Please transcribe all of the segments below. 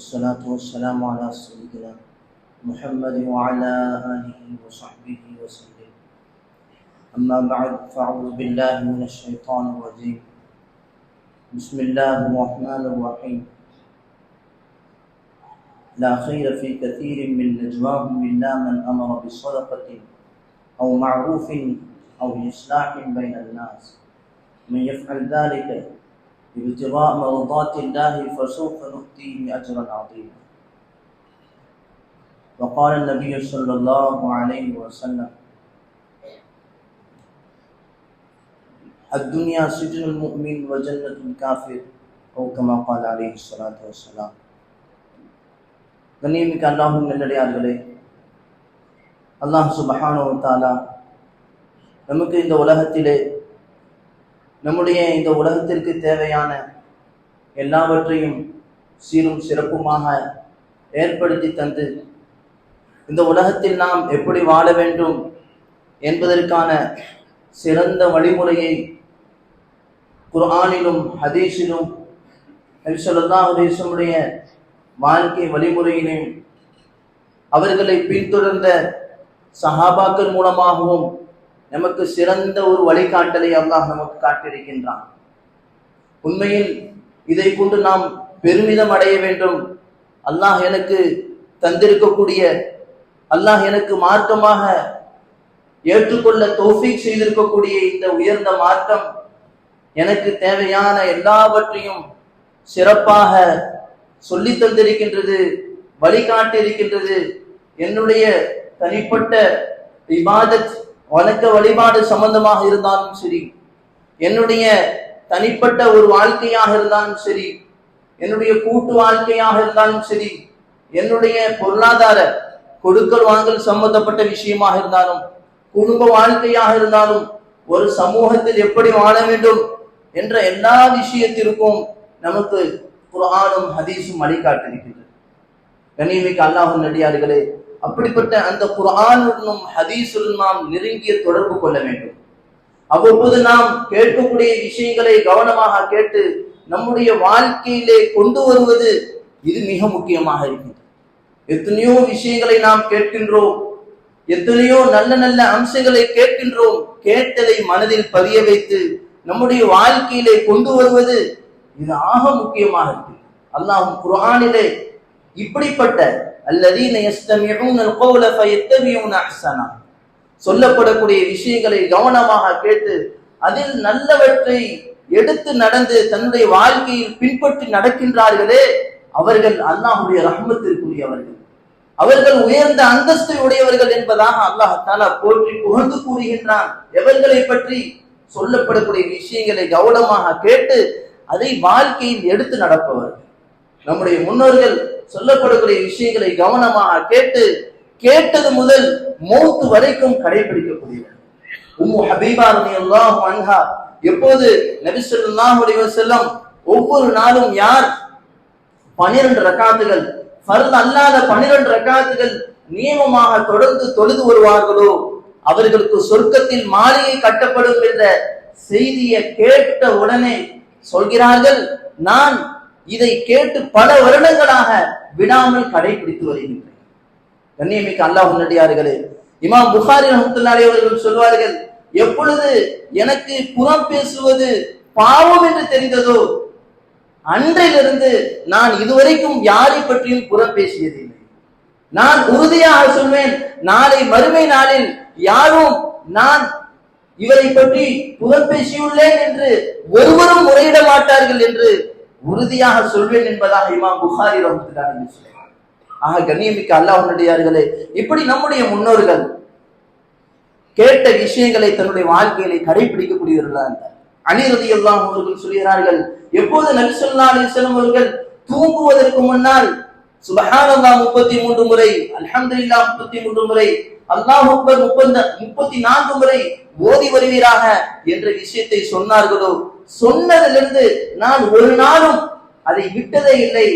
والصلاة والسلام على سيدنا محمد وعلى آله وصحبه وسلم. أما بعد فأعوذ بالله من الشيطان الرجيم. بسم الله الرحمن الرحيم. لا خير في كثير من نجواهم إلا من أمر بصدقة أو معروف أو إصلاح بين الناس. من يفعل ذلك ابتغاء مرضات الله فسوف نؤتيه أجرا عظيما وقال النبي صلى الله عليه وسلم الدنيا سجن المؤمن وجنة الكافر أو كما قال عليه الصلاة والسلام கண்ணியமிக்க அல்லாஹும் நல்லடியார்களே அல்லாஹ் சுபஹானோ தாலா நமக்கு இந்த உலகத்திலே நம்முடைய இந்த உலகத்திற்கு தேவையான எல்லாவற்றையும் சீரும் சிறப்புமாக ஏற்படுத்தி தந்து இந்த உலகத்தில் நாம் எப்படி வாழ வேண்டும் என்பதற்கான சிறந்த வழிமுறையை குர்ஆனிலும் ஹதீஸிலும் நபிசல்லா ஹதீசனுடைய வாழ்க்கை வழிமுறையிலும் அவர்களை பின்தொடர்ந்த சஹாபாக்கள் மூலமாகவும் நமக்கு சிறந்த ஒரு வழிகாட்டலை அல்லாஹ் நமக்கு காட்டியிருக்கின்றான். உண்மையில் இதை கொண்டு நாம் பெருமிதம் அடைய வேண்டும். அல்லாஹ் எனக்கு தந்திருக்கக்கூடிய அல்லாஹ் எனக்கு மார்க்கமாக ஏற்றுக்கொள்ள தோஃபிக் செய்திருக்கக்கூடிய இந்த உயர்ந்த மார்க்கம் எனக்கு தேவையான எல்லாவற்றையும் சிறப்பாக சொல்லி தந்திருக்கின்றது வழிகாட்டியிருக்கின்றது. என்னுடைய தனிப்பட்ட இபாதத் வணக்க வழிபாடு சம்பந்தமாக இருந்தாலும் சரி என்னுடைய தனிப்பட்ட ஒரு வாழ்க்கையாக இருந்தாலும் சரி என்னுடைய கூட்டு வாழ்க்கையாக இருந்தாலும் சரி என்னுடைய பொருளாதார கொடுக்கல் வாங்கல் சம்பந்தப்பட்ட விஷயமாக இருந்தாலும் குடும்ப வாழ்க்கையாக இருந்தாலும் ஒரு சமூகத்தில் எப்படி வாழ வேண்டும் என்ற எல்லா விஷயத்திற்கும் நமக்கு குரானும் ஹதீஸும் வழிகாட்டிருக்கிறது கண்ணியமிக்க அல்லாஹும் நடிகார்களே அப்படிப்பட்ட அந்த குரானுடனும் ஹதீசுடன் நாம் நெருங்கிய தொடர்பு கொள்ள வேண்டும். அவ்வப்போது நாம் கேட்கக்கூடிய விஷயங்களை கவனமாக கேட்டு நம்முடைய வாழ்க்கையிலே கொண்டு வருவது இது மிக முக்கியமாக இருக்கிறது. எத்தனையோ விஷயங்களை நாம் கேட்கின்றோம். எத்தனையோ நல்ல நல்ல அம்சங்களை கேட்கின்றோம். கேட்டதை மனதில் பதிய வைத்து நம்முடைய வாழ்க்கையிலே கொண்டு வருவது இது ஆக முக்கியமாக இருக்கு அல்லாஹும் குரானிலே இப்படிப்பட்ட அல்லதீன எஸ்தமியூன் கோல ஃபயத்தமியூன் அஹ்சனா சொல்லப்படக்கூடிய விஷயங்களை கவனமாக கேட்டு அதில் நல்லவற்றை எடுத்து நடந்து தன்னுடைய வாழ்க்கையில் பின்பற்றி நடக்கின்றார்களே அவர்கள் அல்லாஹுடைய ரஹமத்திற்குரியவர்கள். அவர்கள் உயர்ந்த அந்தஸ்தை உடையவர்கள் என்பதாக அல்லாஹ் தாலா போற்றி புகழ்ந்து கூறுகின்றான். எவர்களை பற்றி சொல்லப்படக்கூடிய விஷயங்களை கவனமாக கேட்டு அதை வாழ்க்கையில் எடுத்து நடப்பவர்கள். நம்முடைய முன்னோர்கள் சொல்லப்படக்கூடிய விஷயங்களை கவனமாக கேட்டு கேட்டது முதல் மௌத்து வரைக்கும் கடைபிடிக்கக்கூடியவர். உம்மு ஹபீபா ரலியல்லாஹு அன்ஹா எப்போது நபி ஸல்லல்லாஹு அலைஹி வஸல்லம் ஒவ்வொரு நாளும் யார்? பன்னிரண்டு ரக்காத்துகள் ஃபர்த் அல்லாத பன்னிரண்டு ரக்காத்துகள் நியமமாக தொடர்ந்து தொழுது வருவார்களோ அவர்களுக்கு சொர்க்கத்தில் மாளிகை கட்டப்படும் என்ற செய்தியை கேட்ட உடனே சொல்கிறார்கள் நான் இதை கேட்டு பல வருடங்களாக விடாமல் கடைபிடித்து வருகின்றேன். கண்ணியமிக்க அல்லாஹ் முன்னடியார்களே இமாம் புகாரி ரஹத்துல்லாலே அவர்கள் சொல்வார்கள் எப்பொழுது எனக்கு புறம் பேசுவது பாவம் என்று தெரிந்ததோ அன்றிலிருந்து நான் இதுவரைக்கும் யாரை பற்றியும் புறம் பேசியதில்லை. நான் உறுதியாக சொல்வேன் நாளை மறுமை நாளில் யாரும் நான் இவரை பற்றி புறம் பேசியுள்ளேன் என்று ஒருவரும் முறையிட மாட்டார்கள் என்று உறுதியாக சொல்வேன் என்பதாக இமாம் புகாரி ரஹமத்துல்லாஹி ஆக கண்ணியமிக்க அல்லாஹ் இப்படி நம்முடைய முன்னோர்கள் கேட்ட விஷயங்களை தன்னுடைய வாழ்க்கையிலே கடைபிடிக்கக்கூடியவர்களாக அணிரதி எல்லாம் அவர்கள் சொல்கிறார்கள் எப்போது நபிசல்லா அலிஸ்லாம் அவர்கள் தூங்குவதற்கு முன்னால் சுபஹானல்லா முப்பத்தி மூன்று முறை அல்ஹம்துலில்லா முப்பத்தி மூன்று முறை அல்லாஹ் அக்பர் முப்பந்த முப்பத்தி நான்கு முறை ஓதி வருவீராக என்ற விஷயத்தை சொன்னார்களோ? சொன்னதிலிருந்து நான் ஒரு நாளும் அதை விட்டதே இல்லை.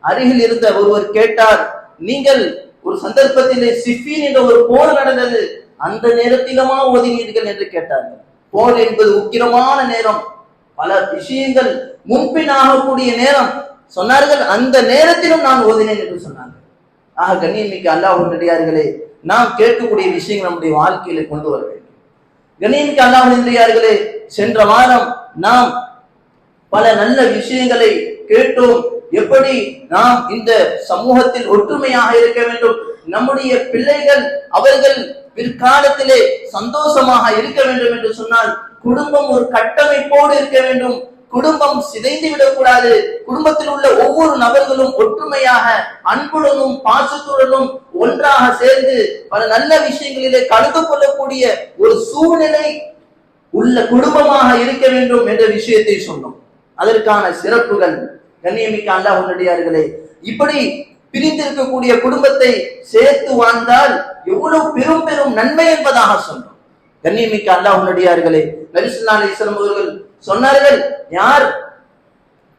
அருகில் இருந்த ஒருவர் கேட்டார் நீங்கள் ஒரு சந்தர்ப்பத்திலே சிஃபின் என்ற ஒரு போர் நடந்தது அந்த நேரத்திலுமா ஓதினீர்கள்? என்று கேட்டார்கள். போர் என்பது உக்கிரமான நேரம். பல விஷயங்கள் முன்பின் ஆகக்கூடிய நேரம். சொன்னார்கள் அந்த நேரத்திலும் நான் ஓதினேன் என்று சொன்னாங்க ஆக கண்ணியமிக்க அல்லாஹ் நடிகார்களே நாம் கேட்கக்கூடிய விஷயங்கள் நம்முடைய வாழ்க்கையில கொண்டு வர வேண்டும். கண்ணியமிக்க அல்லாஹ் நடிகார்களே சென்ற வாரம் நாம் பல நல்ல விஷயங்களை கேட்டோம். எப்படி நாம் இந்த சமூகத்தில் ஒற்றுமையாக இருக்க வேண்டும்? நம்முடைய பிள்ளைகள் அவர்கள் பிற்காலத்திலே சந்தோஷமாக இருக்க வேண்டும் என்று சொன்னால் குடும்பம் ஒரு கட்டமைப்போடு இருக்க வேண்டும். குடும்பம் சிதைந்து விடக்கூடாது. குடும்பத்தில் உள்ள ஒவ்வொரு நபர்களும் ஒற்றுமையாக அன்புடனும் பாசத்துடனும் ஒன்றாக சேர்ந்து பல நல்ல விஷயங்களிலே கலந்து கொள்ளக்கூடிய ஒரு சூழ்நிலை உள்ள குடும்பமாக இருக்க வேண்டும் என்ற விஷயத்தை சொன்னோம். அதற்கான சிறப்புகள். கண்ணியமிக்க அல்லாஹ் உன்னடியார்களே இப்படி பிரிந்திருக்கக்கூடிய குடும்பத்தை சேர்த்து வாழ்ந்தால் எவ்வளவு பெரும் பெரும் நன்மை என்பதாக சொன்னோம். கண்ணியமிக்க அல்லாஹ் உன்னடியார்களே நரிசுல்லா அலிஸ்லாம் அவர்கள் சொன்னார்கள் யார்?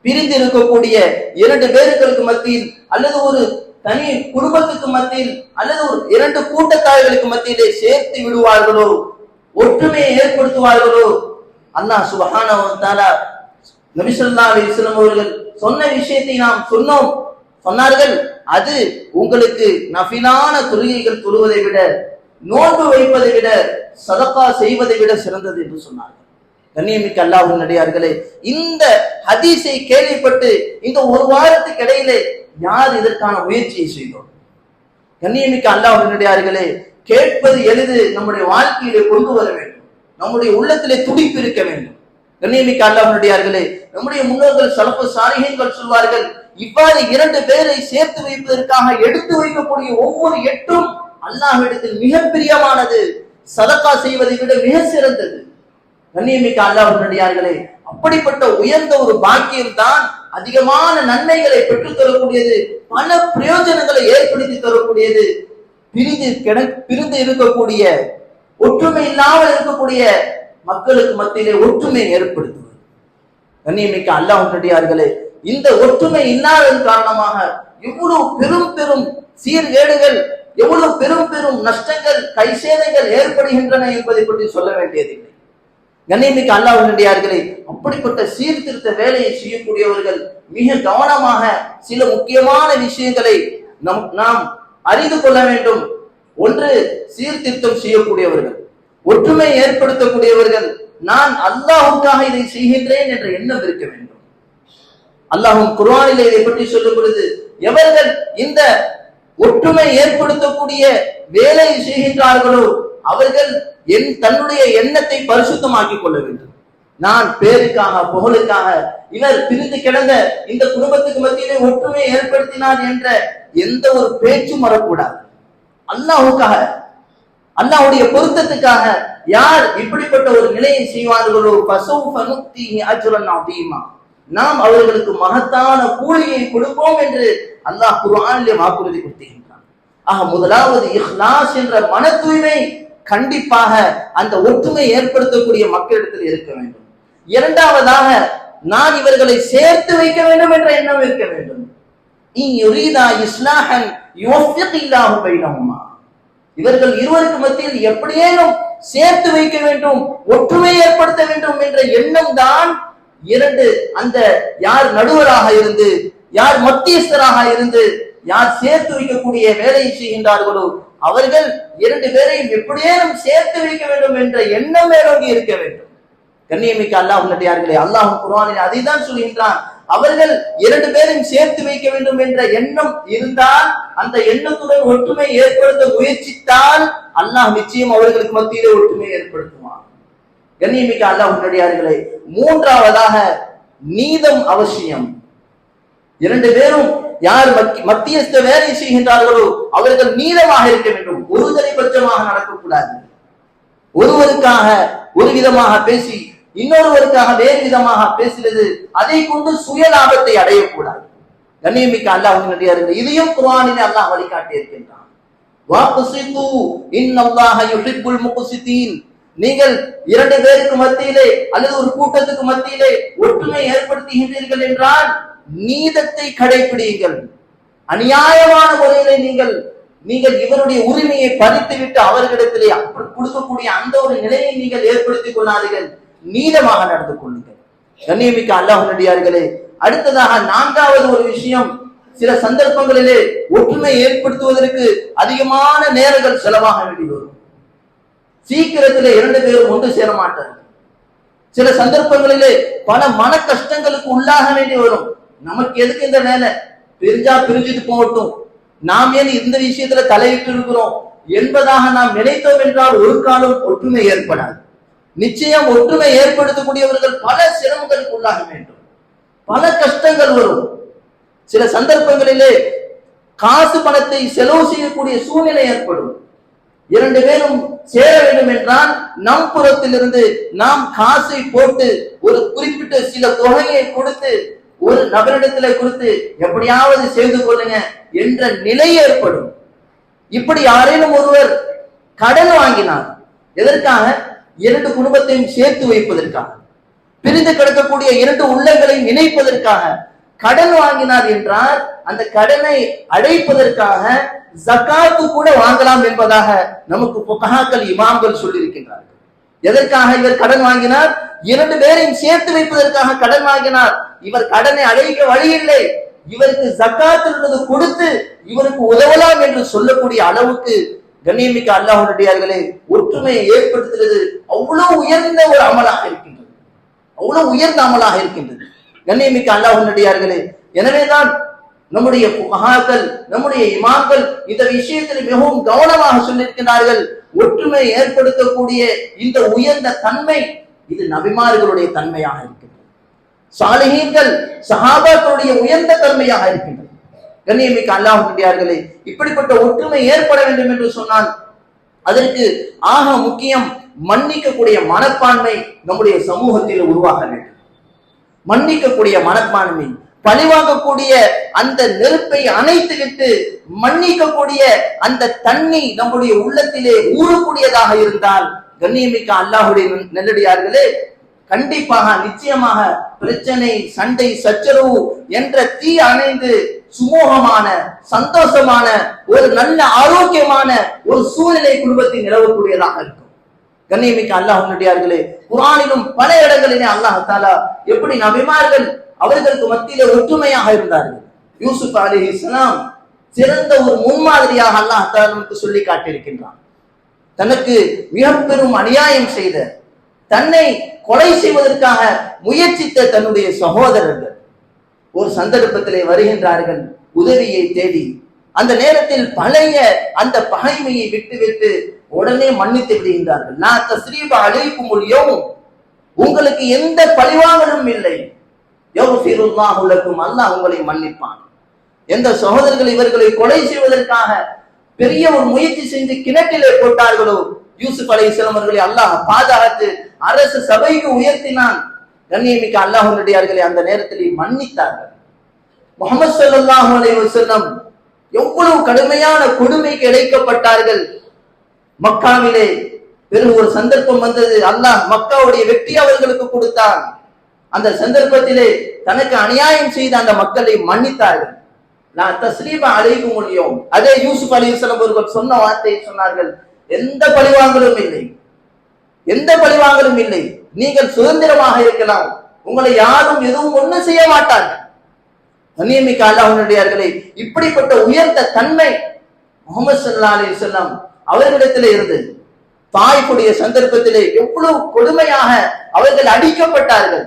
பிரிந்து இருக்கக்கூடிய இரண்டு பேர்களுக்கு மத்தியில் அல்லது ஒரு தனி குடும்பத்துக்கு மத்தியில் அல்லது ஒரு இரண்டு கூட்டத்தார்களுக்கு மத்தியிலே சேர்த்து விடுவார்களோ ஒற்றுமையை ஏற்படுத்துவார்களோ? அல்லாஹ் சுபஹானஹு வ தஆலா அவர்கள் சொன்ன விஷயத்தை நாம் சொன்னோம். சொன்னார்கள் அது உங்களுக்கு நஃபிலான தொழுகைகள் தொழுவதை விட நோன்பு வைப்பதை விட சதப்பா செய்வதை விட சிறந்தது என்று சொன்னார்கள். கண்ணியமிக்க அல்லாஹ் நடிகார்களே இந்த ஹதீஸை கேள்விப்பட்டு இந்த ஒரு வாரத்துக்கு இடையிலே யார் இதற்கான முயற்சியை செய்தோம்? கண்ணியமிக்க அல்லாஹ் நடிகார்களே கேட்பது எளிது நம்முடைய வாழ்க்கையிலே கொண்டு வர வேண்டும். நம்முடைய உள்ளத்திலே துடிப்பு இருக்க வேண்டும். கண்ணியமிக்க அல்லாஹ் நடிகார்களே நம்முடைய முன்னோர்கள் சலப்பு சாரிகங்கள் சொல்வார்கள் இவ்வாறு இரண்டு பேரை சேர்த்து வைப்பதற்காக எடுத்து வைக்கக்கூடிய ஒவ்வொரு எட்டும் அல்லாஹ்விடத்தில் மிக பிரியமானது. சதக்கா செய்வதை விட மிக சிறந்தது. கண்ணியமிக்க அல்லாஹ் அப்படிப்பட்ட உயர்ந்த ஒரு பாக்கியம் தான் அதிகமான நன்மைகளை பெற்றுத் தரக்கூடியது பல பிரயோஜனங்களை ஏற்படுத்தி தரக்கூடியது. பிரிந்து கிட பிரிந்து இருக்கக்கூடிய ஒற்றுமை இல்லாமல் இருக்கக்கூடிய மக்களுக்கு மத்தியிலே ஒற்றுமை ஏற்படுத்துவது. கண்ணியமிக்க அல்லாஹ் இந்த ஒற்றுமை இல்லாததன் காரணமாக எவ்வளவு பெரும் பெரும் சீர்கேடுகள் எவ்வளவு பெரும் பெரும் நஷ்டங்கள் கைசேதங்கள் ஏற்படுகின்றன என்பதை பற்றி சொல்ல வேண்டியதில்லை. கண்ணியமிக்க அல்லாஹ் உடனடியார்களே அப்படிப்பட்ட சீர்திருத்த வேலையை செய்யக்கூடியவர்கள் மிக கவனமாக சில முக்கியமான விஷயங்களை நம் நாம் அறிந்து கொள்ள வேண்டும். ஒன்று சீர்திருத்தம் செய்யக்கூடியவர்கள். ஒற்றுமை ஏற்படுத்தக்கூடியவர்கள். நான் அல்லாஹுக்காக இதை செய்கின்றேன் என்ற எண்ணம் இருக்க வேண்டும். அல்லாஹும் குர்ஆனிலே இதை பற்றி சொல்லும் பொழுது எவர்கள் இந்த ஒற்றுமை ஏற்படுத்தக்கூடிய வேலை செய்கின்றார்களோ அவர்கள் என் தன்னுடைய எண்ணத்தை பரிசுத்தமாக்கிக் கொள்ள வேண்டும். நான் பேருக்காக புகழுக்காக இவர் பிரிந்து கிடந்த இந்த குடும்பத்துக்கு மத்தியிலே ஒற்றுமையை ஏற்படுத்தினார் என்ற எந்த ஒரு பேச்சும் வரக்கூடாது. அல்லாஹுக்காக அல்லாஹ்வுடைய பொருத்தத்துக்காக யார் இப்படிப்பட்ட ஒரு நிலையை செய்வார்களோ பசௌஃப நுக்திஹி நாம் அவர்களுக்கு மகத்தான கூலியை கொடுப்போம் என்று அல்லாஹ் குர்ஆனிலே வாக்குறுதி கொடுத்திருக்கிறான். ஆக முதலாவது இஹ்லாஸ் என்ற மன தூய்மை கண்டிப்பாக அந்த ஒற்றுமை ஏற்படுத்தக்கூடிய மக்களிடத்தில் இருக்க வேண்டும். இரண்டாவதாக நான் இவர்களை சேர்த்து வைக்க வேண்டும் என்ற எண்ணம் இருக்க வேண்டும். இஸ்லாஹன் இவர்கள் இருவருக்கு மத்தியில் எப்படியேனும் சேர்த்து வைக்க வேண்டும் ஒற்றுமை ஏற்படுத்த வேண்டும் என்ற எண்ணம் தான் இரண்டு அந்த யார் நடுவராக இருந்து யார் மத்தியஸ்தராக இருந்து யார் சேர்த்து வைக்கக்கூடிய வேலையை செய்கின்றார்களோ அவர்கள் இரண்டு பேரையும் எப்படியேனும் சேர்த்து வைக்க வேண்டும் என்ற எண்ணம் மேலோங்கி இருக்க வேண்டும். கண்ணியமிக்க அல்லாஹ் நடிகார்களே அல்லாஹ் குர்ஆனில் அதை தான் சொல்கின்றான் அவர்கள் இரண்டு பேரையும் சேர்த்து வைக்க வேண்டும் என்ற எண்ணம் இருந்தால் அந்த எண்ணத்துடன் ஒற்றுமை ஏற்படுத்த முயற்சித்தால் அல்லாஹ் நிச்சயம் அவர்களுக்கு மத்தியிலே ஒற்றுமை ஏற்படுத்துவான். கண்ணியமிக்க அல்லாஹ் நடிகார்களே மூன்றாவதாக நீதம் அவசியம். இரண்டு பேரும் யார் மத்தியஸ்த வேலை செய்கின்றார்களோ அவர்கள் நீளமாக இருக்க வேண்டும். ஒரு பட்சமாக நடக்கக்கூடாது. ஒருவருக்காக ஒரு விதமாக பேசி இன்னொருவருக்காக வேறு விதமாக பேசுகிறது அதை கொண்டு சுய லாபத்தை அடையக்கூடாது. கண்ணியமிக்க அல்லாஹ் நடிகார்கள் இதையும் குர்ஆனிலே அல்லாஹ் வழிகாட்டி இருக்கின்றான். நீங்கள் இரண்டு பேருக்கு மத்தியிலே அல்லது ஒரு கூட்டத்துக்கு மத்தியிலே ஒற்றுமை ஏற்படுத்துகின்றீர்கள் என்றால் நீதத்தை கடைபிடியுங்கள் அநியாயமான முறையில நீங்கள் நீங்கள் இவருடைய உரிமையை பறித்து விட்டு அவர்களிடத்திலே கொடுக்கக்கூடிய அந்த ஒரு நிலையை நீங்கள் ஏற்படுத்திக் கொள்ளாதீர்கள். நீதமாக நடந்து கொள்ளுங்கள். கண்ணியமிக்க அல்லாஹ் அடுத்ததாக நான்காவது ஒரு விஷயம் சில சந்தர்ப்பங்களிலே ஒற்றுமை ஏற்படுத்துவதற்கு அதிகமான நேரங்கள் செலவாக வேண்டி வரும். சீக்கிரத்திலே இரண்டு பேரும் ஒன்று சேர மாட்டார்கள் சில சந்தர்ப்பங்களிலே பல மன கஷ்டங்களுக்கு உள்ளாக வேண்டி வரும். நமக்கு எதுக்கு இந்த வேலை? பிரிஞ்சா பிரிஞ்சுட்டு போகட்டும். நாம் ஏன் இந்த விஷயத்துல தலையிட்டு இருக்கிறோம்? என்பதாக நாம் நினைத்தோம் என்றால் ஒரு காலம் ஒற்றுமை ஏற்படாது. நிச்சயம் ஒற்றுமை ஏற்படுத்தக்கூடியவர்கள் பல சிரமங்களுக்கு உள்ளாக வேண்டும். பல கஷ்டங்கள் வரும். சில சந்தர்ப்பங்களிலே காசு பணத்தை செலவு செய்யக்கூடிய சூழ்நிலை ஏற்படும். இரண்டு பேரும் சேர வேண்டும் என்றால் நம் புறத்திலிருந்து நாம் காசை போட்டு ஒரு குறிப்பிட்ட சில தொகையை கொடுத்து ஒரு நபரிடத்துல கொடுத்து எப்படியாவது செய்து கொள்ளுங்க என்ற நிலை ஏற்படும். இப்படி யாரேனும் ஒருவர் கடன் வாங்கினார் எதற்காக? இரண்டு குடும்பத்தையும் சேர்த்து வைப்பதற்காக. பிரிந்து கிடக்கக்கூடிய இரண்டு உள்ளங்களை இணைப்பதற்காக. கடன் வாங்கினார் என்றால் அந்த கடனை அடைப்பதற்காக ஜக்காத்து கூட வாங்கலாம் என்பதாக நமக்கு புகஹாக்கள் இமாம்கள் சொல்லியிருக்கின்றார்கள். எதற்காக இவர் கடன் வாங்கினார்? இரண்டு பேரையும் சேர்த்து வைப்பதற்காக கடன் வாங்கினார். இவர் கடனை அடைக்க வழி இல்லை இவருக்கு ஜக்காத்திலிருந்து கொடுத்து இவருக்கு உதவலாம் என்று சொல்லக்கூடிய அளவுக்கு கண்ணியமிக்க அல்லாஹுடையார்களே ஒற்றுமையை ஏற்படுத்துகிறது. அவ்வளவு உயர்ந்த ஒரு அமலாக இருக்கின்றது. அவ்வளவு உயர்ந்த அமலாக இருக்கின்றது. கண்ணியமிக்க அல்லாஹுடையார்களே எனவேதான் நம்முடைய மகாக்கள் நம்முடைய இமாம்கள் இந்த விஷயத்தில் மிகவும் கவனமாக சொல்லியிருக்கிறார்கள். ஒற்றுமை ஏற்படுத்தக்கூடிய இந்த உயர்ந்த தன்மை இது நபிமார்களுடைய தன்மையாக இருக்கின்றது. சாலிகீன்கள் சஹாபாக்களுடைய உயர்ந்த தன்மையாக இருக்கின்றன. கண்ணியமிக்க அல்லாஹுடையார்களே இப்படிப்பட்ட ஒற்றுமை ஏற்பட வேண்டும் என்று சொன்னால் அதற்கு ஆக முக்கியம் மன்னிக்கக்கூடிய மனப்பான்மை நம்முடைய சமூகத்தில் உருவாக வேண்டும். மன்னிக்கக்கூடிய மனப்பான்மை பழிவாங்கக்கூடிய அந்த நெருப்பை அணைத்து விட்டு மன்னிக்கக்கூடிய அந்த தண்ணி நம்முடைய உள்ளத்திலே ஊறக்கூடியதாக இருந்தால் கண்ணியமிக்க அல்லாஹுடைய நெல்லடியார்களே கண்டிப்பாக நிச்சயமாக பிரச்சனை சண்டை சச்சரவு என்ற தீ அணைந்து சுமூகமான சந்தோஷமான ஒரு நல்ல ஆரோக்கியமான ஒரு சூழ்நிலை குடும்பத்தை நிலவக்கூடியதாக இருக்கும். கண்ணியமிக்க அல்லாஹ் உன்னுடையார்களே குரானிலும் பல இடங்களிலே அல்லாஹ் தாலா எப்படி நபிமார்கள் அவர்களுக்கு மத்தியில ஒற்றுமையாக இருந்தார்கள். யூசுப் அலி இஸ்லாம் சிறந்த ஒரு முன்மாதிரியாக அல்லாஹ் நமக்கு சொல்லி காட்டியிருக்கின்றான். தனக்கு மிக பெரும் அநியாயம் செய்த தன்னை கொலை செய்வதற்காக முயற்சித்த தன்னுடைய சகோதரர்கள் ஒரு சந்தர்ப்பத்திலே வருகின்றார்கள் உதவியை தேடி. அந்த நேரத்தில் பழைய அந்த பகைமையை விட்டுவிட்டு உடனே மன்னித்து விடுகின்றார்கள். நான் தஸ்ரீப அழைப்பு மொழியும் உங்களுக்கு எந்த பழிவாங்கலும் இல்லை. உலகம் அல்லாஹ் உங்களை மன்னிப்பான். எந்த சகோதரர்கள் இவர்களை கொலை செய்வதற்காக பெரிய ஒரு முயற்சி செஞ்சு கிணற்றிலே போட்டார்களோ யூசுப் அலை சிலமர்களை அல்லாஹ் பாதுகாத்து அரசு சபைக்கு உயர்த்தினான். கண்ணியமிக்க அல்லாஹுடையார்களை அந்த நேரத்தில் மன்னித்தார்கள். முகமது சல்லாஹூ அலை வசல்லம் எவ்வளவு கடுமையான கொடுமைக்கு இழைக்கப்பட்டார்கள். மக்காவிலே பெரும் ஒரு சந்தர்ப்பம் வந்தது. அல்லாஹ் மக்காவுடைய வெற்றி அவர்களுக்கு கொடுத்தான். அந்த சந்தர்ப்பத்திலே தனக்கு அநியாயம் செய்த அந்த மக்களை மன்னித்தார்கள். நான் தஸ்லீமா அழைக்க முடியும் அதே யூசுப் அலி அவர்கள் சொன்ன வார்த்தையை சொன்னார்கள். எந்த பழிவாங்கலும் இல்லை. எந்த பழிவாங்கலும் இல்லை. நீங்கள் சுதந்திரமாக இருக்கலாம். உங்களை யாரும் எதுவும் ஒண்ணும் செய்ய மாட்டார்கள். கண்ணியமிக்க அல்லாஹனுடையார்களே இப்படிப்பட்ட உயர்ந்த தன்மை முகமது சல்லா அலி சொல்லாம் அவர்களிடத்திலே இருந்தது தாய்க்குடைய சந்தர்ப்பத்திலே எவ்வளவு கொடுமையாக அவர்கள் அடிக்கப்பட்டார்கள்.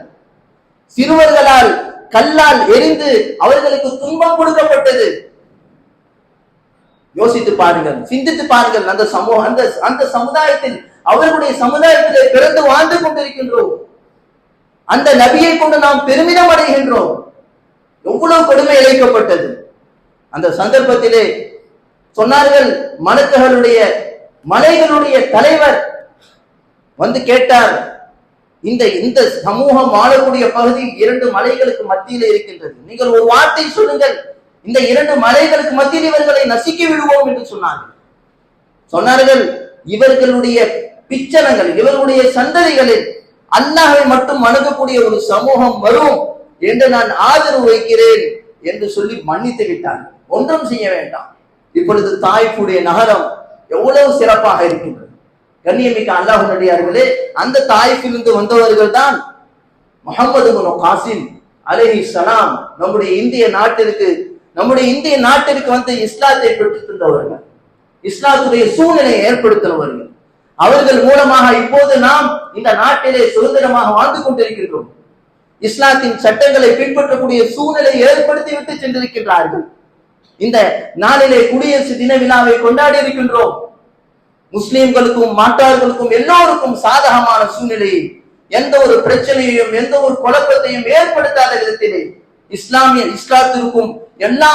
சிறுவர்களால் கல்லால் எரிந்து அவர்களுக்கு துன்பம் கொடுக்கப்பட்டது. யோசித்து பாருங்கள் சிந்தித்து பாருங்கள் அந்த சமூகம் அந்த அந்த சமுதாயத்தில் அவர்களுடைய சமுதாயத்திலே பிறந்து வாழ்ந்து கொண்டிருக்கின்றோம். அந்த நபியை கொண்டு நாம் பெருமிதம் அடைகின்றோம். எவ்வளவு கொடுமை இழைக்கப்பட்டது அந்த சந்தர்ப்பத்திலே சொன்னார்கள் மனுக்களுடைய மலைகளுடைய தலைவர் வந்து கேட்டார் இந்த இந்த சமூகம் வாழக்கூடிய பகுதி இரண்டு மலைகளுக்கு மத்தியில் இருக்கின்றது. நீங்கள் ஒரு வார்த்தை சொல்லுங்கள் இந்த இரண்டு மலைகளுக்கு மத்தியில் இவர்களை நசுக்கி விடுவோம் என்று சொன்னார்கள். சொன்னார்கள் இவர்களுடைய பிச்சனங்கள் இவர்களுடைய சந்ததிகளில் அல்லாஹை மட்டும் அணுகக்கூடிய ஒரு சமூகம் வரும் என்று நான் ஆதரவு வைக்கிறேன் என்று சொல்லி மன்னித்து விட்டாங்க ஒன்றும் செய்ய வேண்டாம். இப்பொழுது தாய்ப்புடைய நகரம் எவ்வளவு சிறப்பாக இருக்கின்றது. கண்ணியமிக்க அல்லாஹுடையார்களே அந்த தாய்ப்பிலிருந்து வந்தவர்கள் தான் முகமது குனு காசிம் அலஹி சலாம் நம்முடைய இந்திய நாட்டிற்கு நம்முடைய இந்திய நாட்டிற்கு வந்து இஸ்லாத்தை பெற்றுத் தந்தவர்கள். இஸ்லாத்துடைய சூழ்நிலையை ஏற்படுத்தினவர்கள். அவர்கள் மூலமாக இப்போது நாம் இந்த நாட்டிலே சுதந்திரமாக வாழ்ந்து கொண்டிருக்கின்றோம். இஸ்லாத்தின் சட்டங்களை பின்பற்றக்கூடிய சூழ்நிலையை ஏற்படுத்தி விட்டு சென்றிருக்கின்றார்கள். இந்த நாளிலே குடியரசு தின விழாவை கொண்டாடி இருக்கின்றோம். முஸ்லிம்களுக்கும் மாற்றார்களுக்கும் எல்லோருக்கும் சாதகமான சூழ்நிலையை எந்த ஒரு பிரச்சனையையும் எந்த ஒரு குழப்பத்தையும் ஏற்படுத்தாத விதத்திலே இஸ்லாமிய இஸ்லாத்திற்கும் எல்லா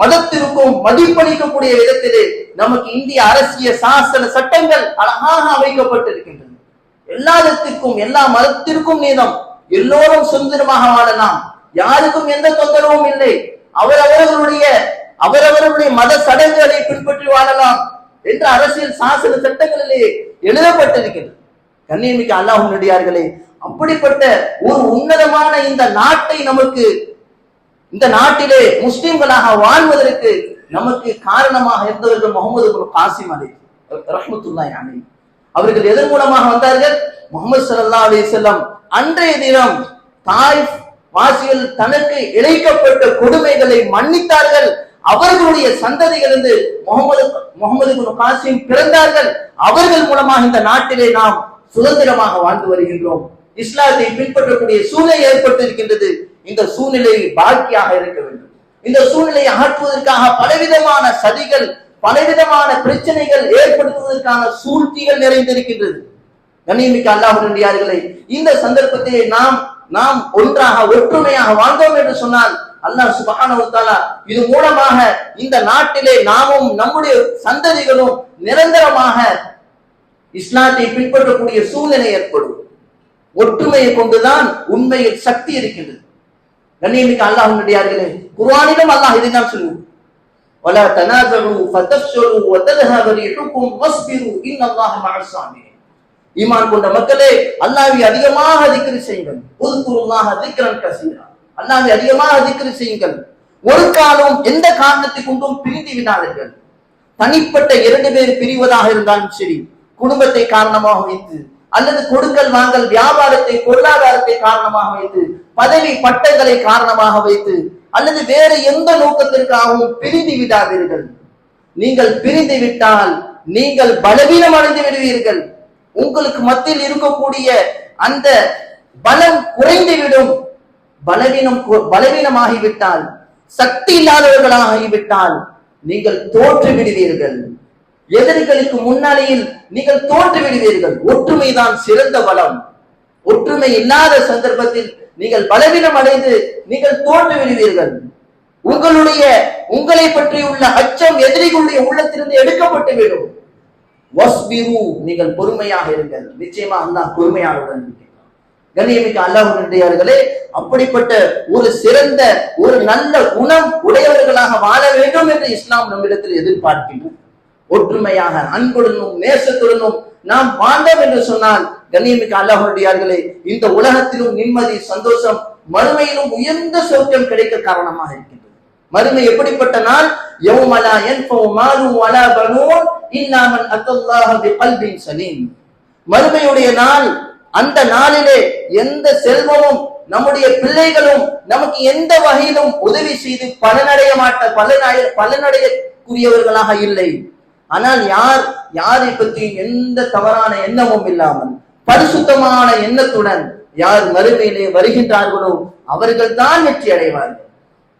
மதத்திற்கும் மதிப்பளிக்கக்கூடிய விதத்திலே நமக்கு இந்திய அரசியல் சாசன சட்டங்கள் அழகாக அமைக்கப்பட்டிருக்கின்றன எல்லாத்திற்கும் எல்லா மதத்திற்கும் நீதம் எல்லோரும் சுதந்திரமாக வாழலாம். யாருக்கும் எந்த தொந்தரவும் இல்லை. அவரவர்களுடைய அவரவர்களுடைய மத சடங்குகளை பின்பற்றி வாழலாம் என்ற அரசியல் சாசன சட்டங்களிலே எழுதப்பட்டிருக்கிறது. கண்ணியமிக்க அல்லாஹ் நடிகார்களே அப்படிப்பட்ட ஒரு உன்னதமான இந்த நாட்டை நமக்கு இந்த நாட்டிலே முஸ்லிம்களாக வாழ்வதற்கு நமக்கு காரணமாக இருந்தவர்கள் முகமது குல் காசிம் அலி ரஹ்மத்துல்லாஹி அலைஹி. அவர்கள் எதன் மூலமாக வந்தார்கள்? முகமது சல்லா அலி செல்லம் அன்றைய தினம் தாய் வாசிகள் தனக்கு இழைக்கப்பட்ட கொடுமைகளை மன்னித்தார்கள். அவர்களுடைய சந்ததிகளிலிருந்து முகமது முகமது குல் காசிம் பிறந்தார்கள். அவர்கள் மூலமாக இந்த நாட்டிலே நாம் சுதந்திரமாக வாழ்ந்து வருகின்றோம். இஸ்லாத்தை பின்பற்றக்கூடிய சூழ்நிலை ஏற்பட்டிருக்கின்றது. இந்த சூழ்நிலை பாக்கியாக இருக்க வேண்டும். இந்த சூழ்நிலையை அகற்றுவதற்காக பலவிதமான சதிகள் பலவிதமான பிரச்சனைகள் ஏற்படுத்துவதற்கான சூழ்ச்சிகள் நிறைந்திருக்கின்றது. கண்ணியமிக்க அல்லாஹ் இந்த சந்தர்ப்பத்திலே நாம் நாம் ஒன்றாக ஒற்றுமையாக வாழ்ந்தோம் என்று சொன்னால் அல்லாஹ் சுபஹானஹு இது மூலமாக இந்த நாட்டிலே நாமும் நம்முடைய சந்ததிகளும் நிரந்தரமாக இஸ்லாத்தை பின்பற்றக்கூடிய சூழ்நிலை ஏற்படும். ஒற்றுமையை கொண்டுதான் உண்மையில் சக்தி இருக்கின்றது. கண்ணியமிக்க அல்லாஹும் நடிகார்களே குர்ஆனிலும் அல்லாஹ் இதை தான் சொல்லுவோம். ولا تنازعوا فتفشلوا وتذهب ريحكم واصبروا ان الله مع الصابرين ஈமான் கொண்ட மக்களே அல்லாஹ்வை அதிகமாக திக்ர் செய்யுங்கள். உதுகுருல்லாஹ திக்ரன் கசீரா. அல்லாஹ்வை அதிகமாக திக்ர் செய்யுங்கள். ஒரு காலம் எந்த காரணத்தை கொண்டும் பிரிந்து விடாதீர்கள். தனிப்பட்ட இரண்டு பேர் பிரிவதாக இருந்தாலும் சரி குடும்பத்தை காரணமாக வைத்து அல்லது கொடுக்கல் வாங்கல் வியாபாரத்தை பொருளாதாரத்தை காரணமாக வைத்து பதவி பட்டங்களை காரணமாக வைத்து அல்லது வேறு எந்த நோக்கத்திற்காகவும் பிரிந்து விடாதீர்கள். நீங்கள் பிரிந்து விட்டால் நீங்கள் பலவீனம் அடைந்து விடுவீர்கள். உங்களுக்கு மத்தியில் இருக்கக்கூடிய அந்த பலம் குறைந்துவிடும். பலவீனம் பலவீனமாகிவிட்டால் சக்தி இல்லாதவர்களாகிவிட்டால் நீங்கள் தோற்று விடுவீர்கள் எதிரிகளுக்கு முன்னாலையில் நீங்கள் தோன்று விடுவீர்கள் ஒற்றுமைதான் சிறந்த பலம் ஒற்றுமை இல்லாத சந்தர்ப்பத்தில் நீங்கள் பலவீனம் அடைந்து நீங்கள் தோன்று விடுவீர்கள் உங்களுடைய உங்களை பற்றியுள்ள அச்சம் எதிரிகளுடைய உள்ளத்திலிருந்து எடுக்கப்பட்டு விடும். நீங்கள் பொறுமையாக இருங்கள். நிச்சயமா அல்லாஹ் பொறுமையாளருடன் கண்ணியமிக்க அல்லாஹுடையார்களே அப்படிப்பட்ட ஒரு சிறந்த ஒரு நல்ல குணம் உடையவர்களாக வாழ வேண்டும் என்று இஸ்லாம் நம்மிடத்தில் எதிர்பார்க்கின்றோம் ஒற்றுமையாக அன்புடனும் நேசத்துடனும் நாம் வாழ்ந்தோம் என்று சொன்னால் கண்ணியமிக்க அல்லாஹுடையார்களே இந்த உலகத்திலும் நிம்மதி சந்தோஷம் மறுமையிலும் உயர்ந்த சொர்க்கம் கிடைக்க காரணமாக இருக்கின்றது. மறுமை எப்படிப்பட்ட நாள்? யௌமலா யன்ஃபவு மாலு வலா பனூன் இல்லாமல் அத்தல்லாஹ் அத்தல்லாஹ பிகல்பின் சலீம். மறுமையுடைய நாள் அந்த நாளிலே எந்த செல்வமும் நம்முடைய பிள்ளைகளும் நமக்கு எந்த வகையிலும் உதவி செய்து பலனடைய மாட்ட பலனடைய பலனடையக்கூடியவர்களாக இல்லை. ஆனால் யார் யாரை பற்றியும் எந்த தவறான எண்ணமும் இல்லாமல் பரிசுத்தமான எண்ணத்துடன் யார் மறுமையிலே வருகின்றார்களோ அவர்கள் தான் வெற்றி அடைவார்கள்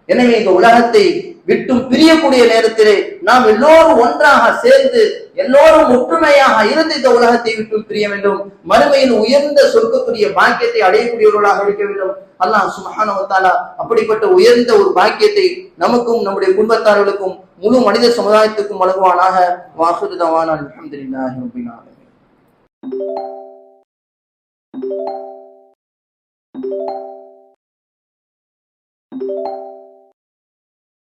எனவே இந்த உலகத்தை விட்டும் பிரியக்கூடிய நேரத்திலே நாம் எல்லோரும் ஒன்றாக சேர்ந்து எல்லோரும் ஒற்றுமையாக இருந்து இந்த உலகத்தை விட்டும் பிரிய வேண்டும். மறுமையில் உயர்ந்த சொர்க்கக்கூடிய பாக்கியத்தை அடையக்கூடியவர்களாக இருக்க வேண்டும். அல்லாஹ் சுப்ஹானஹு அப்படிப்பட்ட உயர்ந்த ஒரு பாக்கியத்தை நமக்கும் நம்முடைய குடும்பத்தார்களுக்கும் முழு மனித சமுதாயத்துக்கும் வழங்குவானாக. வாசுது தவான அல்ஹம்துலில்லாஹி